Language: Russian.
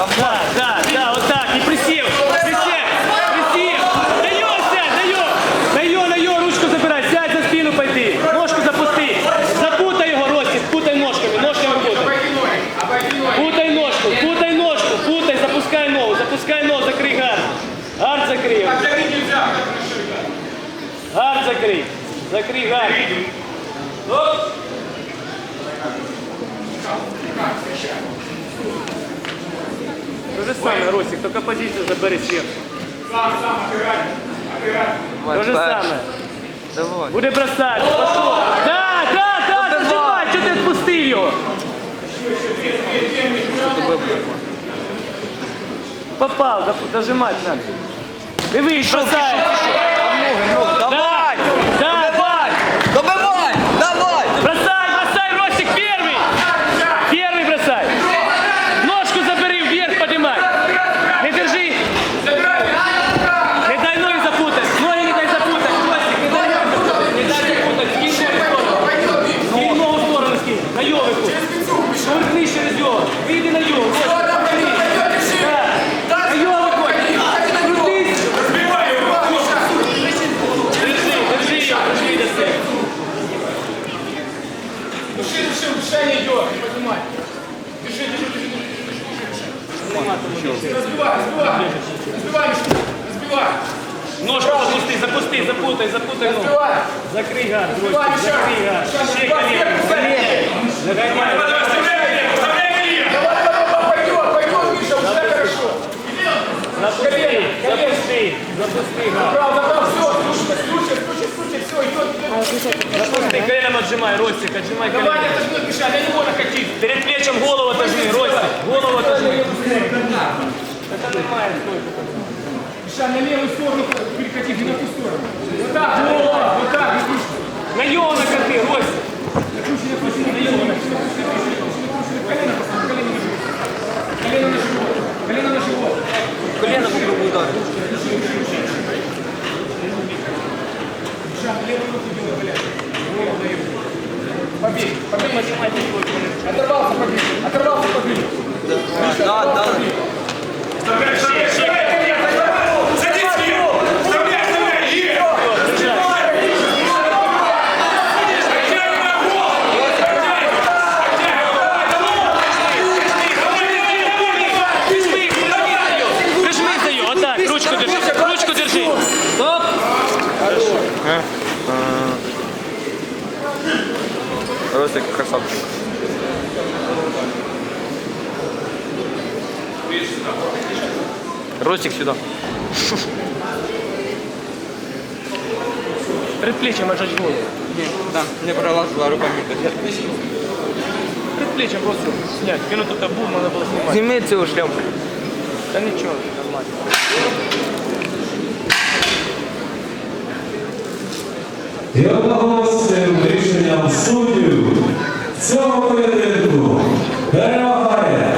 Да, да, да, вот так, не присів. Присів, присів. Сядь, даю. Даю, даю, ручку забирай, сядь за спину пойди. Ножку запусти. Запутай його, Росі, путай ножками, ножками путай. Путай ножку, путай ножку, путай, запускай ногу, запускай ногу, закрий гард. Гард закрий. Гард закрий. Закрий гард. Оп. Thank you. То же самое, Ростик, только позицию забери сверху. То же самое. Давай. Буде бросать. Пошел. Да, да, да, зажимай, что ты отпустил его? Попал, дожимать надо. Дивись, бросай. Давай! Да, давай. Добивай! Давай! Бросай, бросай, Ростик, первый. Первый бросай. Ножку забери вверх, поднимай. Не держи. Не дай ноги запутать. Ноги не дай запутать. Ростик, не дай ноги запутать. Не дай запутать. Скинь ногу в сторону. Скинь ногу в сторону, скинь. На йовику. Швыркни через йовик. Выйди на йовик. Ростик, повтори. Да. На йовику. Крутись. Держи, держи ее, держи до себя. Души, души, душание идет, не поднимай. Держи, держи, держи, держи. Разбивай, разбивай. Разбивай, Миша, разбивай. Ножку запусти, запусти, запутай, запутай ногу. Разбивай. Закрий Ростик, Миша. закрий гад. Ще колено. Загоняй. Давай, давай, давай, пойдет, пойдет, Миша, уже хорошо. Запусти, запусти, запусти гад. Направо, направо, все, слушай, слушай, Запусти, коленом отжимай, Ростик, отжимай Давай, колено. это жмет, Миша, на него накатить. Перед плечом голову отожми, Ростик, голову отожми. Это нормально. Миша, на левую сторону перекати, не на ту сторону. Вот так, вот, вот так, не. На його накати, Ростик. На его, на колено, поставь, колено на живот. Колено на живот, колено на живот. Колено попробуй ударити. Миша, левую руку делай, блядь. Голову на его. Побей, побей. Оторвался, побей. Оторвался, побей. Да, да. Прижми, прижми за ее. Прижми за ее, вот так, ручку держи, ручку держи. Стоп. Ростик красавчик. Ростик сюда. Предплечьем отжать голову. Ні, да, не пролазила руками. Предплечьем просто снять. Минуту табу, надо было снимать. Зніми цю шляпку. Да ничего, нормально. І одноголосним рішенням суддів в цьому поєдинку перемагає